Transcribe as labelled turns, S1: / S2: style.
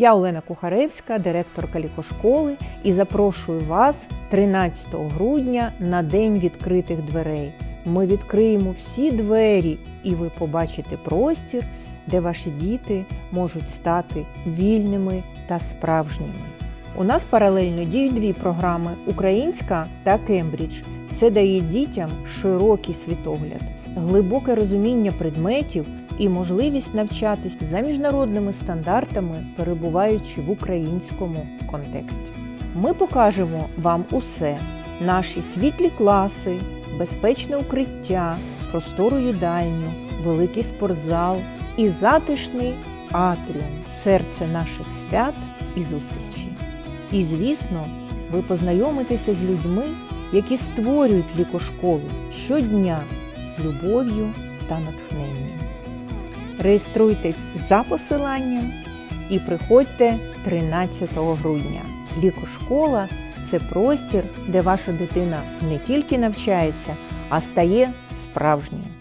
S1: Я Олена Кухаревська, директорка лікошколи, і запрошую вас 13 грудня на День відкритих дверей. Ми відкриємо всі двері, і ви побачите простір, де ваші діти можуть стати вільними та справжніми. У нас паралельно діють дві програми Українська та Кембридж. Це дає дітям широкий світогляд, глибоке розуміння предметів і можливість навчатись за міжнародними стандартами, перебуваючи в українському контексті. Ми покажемо вам усе: наші світлі класи, безпечне укриття, простору їдальню, великий спортзал і затишний атріум, серце наших свят і зустрічей. І, звісно, ви познайомитеся з людьми, які створюють лікошколу щодня з любов'ю та натхненням. Реєструйтесь за посиланням і приходьте 13 грудня. Лікошкола це простір, де ваша дитина не тільки навчається, а стає справжньою.